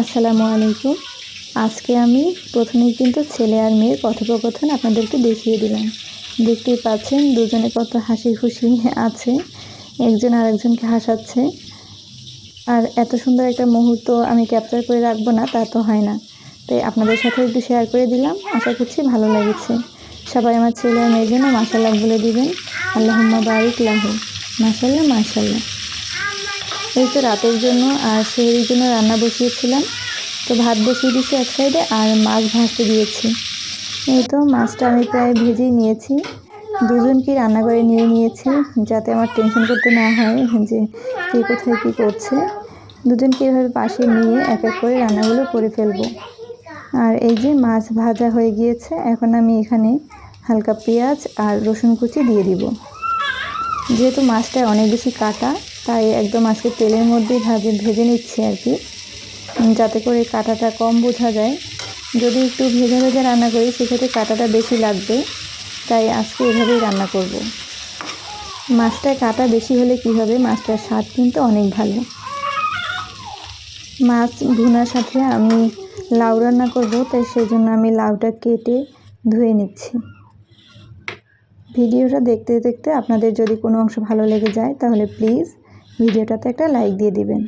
আসসালামু আলাইকুম। আজকে আমি প্রথমেই কিন্তু ছেলে আর মেয়ের কথোপকথন আপনাদেরকে দেখিয়ে দিলাম। দেখতেই পাচ্ছেন, দুজনে কত হাসি খুশি আছে। একজন আরেকজনকে হাসাচ্ছে। আর এত সুন্দর একটা মুহূর্ত আমি ক্যাপচার করে রাখব না, তা তো হয় না। তাই আপনাদের সাথে একটু শেয়ার করে দিলাম, আশা করছি ভালো লেগেছে। সবাই আমার ছেলে আর মেয়ের জন্য মাসাল্লাহ বলে দিবেন। আল্লাহম্মা বারিক লাহু। মাসাল্লাহ মাসাল্লাহ এই তো রাতের জন্য আর সেহেরির জন্য রান্না বসিয়েছিলাম। তো ভাত বসিয়ে দিয়েছি এক সাইডে আর মাছ ভাজতে দিয়েছি। এই তো মাছটা আমি প্রায় ভেজেই নিয়েছি। দুজনকে রান্না করে নিয়ে নিয়েছি যাতে আমার টেনশন করতে না হয় যে কে কোথায় কী করছে। দুজনকে এভাবে পাশে নিয়ে এক এক করে রান্নাগুলো করে ফেলব। আর এই যে মাছ ভাজা হয়ে গিয়েছে, এখন আমি এখানে হালকা পেঁয়াজ আর রসুন কুচি দিয়ে দিব। যেহেতু মাছটা অনেক বেশি কাটা, তাই একদম আজকে তেলের মধ্যেই ভাজে, ভেজে নিচ্ছি আর কি। যাতে করে কাঁটাটা কম বোঝা যায়। যদি একটু ভেজে ভেজে রান্না করি, সেক্ষেত্রে কাঁটাটা বেশি লাগবে। তাই আজকে এভাবেই রান্না করব। মাছটায় কাটা বেশি হলে কি হবে? মাছটার স্বাদ কিন্তু অনেক ভালো। মাছ ভুনার সাথে আমি লাউ রান্না করব, তাই সেই জন্য আমি লাউটা কেটে ধুয়ে নিচ্ছি। ভিডিওটা দেখতে দেখতে আপনাদের যদি কোনো অংশ ভালো লেগে যায়, তাহলে প্লিজ ভিডিওটাতে একটা লাইক দিয়ে দিবেন।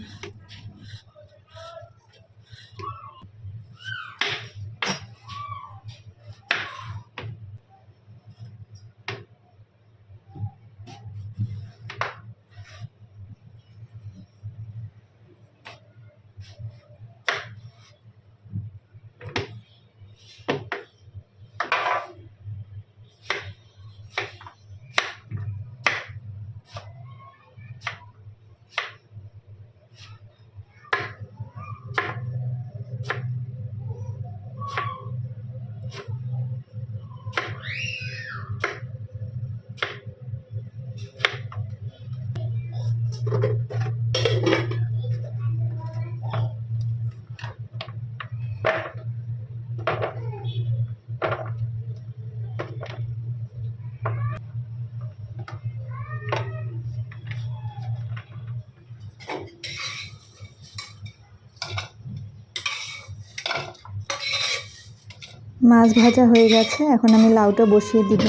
মাছ ভাজা হয়ে গেছে। এখন আমি লাউটা বসিয়ে দিব।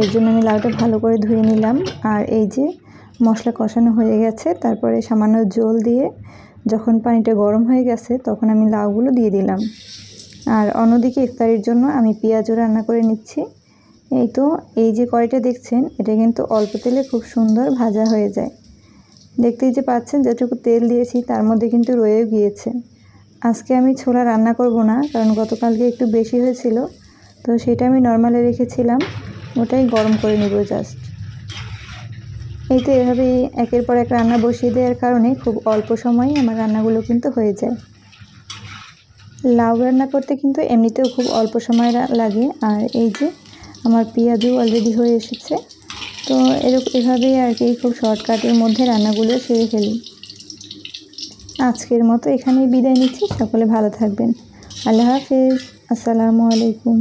এর জন্য আমি লাউটা ভালো করে ধুয়ে নিলাম। আর এই যে মশলা কষানো হয়ে গেছে। তারপরে সামান্য জল দিয়ে যখন পানিটা গরম হয়ে গেছে, তখন আমি লাউগুলো দিয়ে দিলাম। আর অন্যদিকে ইফতারির জন্য আমি পেঁয়াজও রান্না করে নিচ্ছি। এই তো, এই যে কড়াইটা দেখছেন, এটা কিন্তু অল্প তেলে খুব সুন্দর ভাজা হয়ে যায়। দেখতেই যে পাচ্ছেন যেটুকু তেল দিয়েছি, তার মধ্যে কিন্তু রয়েও গিয়েছে। আজকে আমি ছোলা রান্না করব না, কারণ গতকালকে একটু বেশি হয়েছিল। তো সেটা আমি নর্মালে রেখেছিলাম, ওটাই গরম করে নেব জাস্ট। এই তো এভাবেই একের পর এক রান্না বসিয়ে দেওয়ার কারণে খুব অল্প সময়ে আমার রান্নাগুলো কিন্তু হয়ে যায়। লাউ রান্না করতে কিন্তু এমনিতেও খুব অল্প সময় লাগে। আর এই যে আমার পেঁয়াজও অলরেডি হয়ে এসেছে। তো এরকম এভাবেই আর কি খুব শর্টকাটের মধ্যে রান্নাগুলো সেরে ফেলি। আজকের মতো এখানেই বিদায় নিচ্ছি। সকলে ভালো থাকবেন। আল্লাহ হাফেজ। আসসালামু আলাইকুম।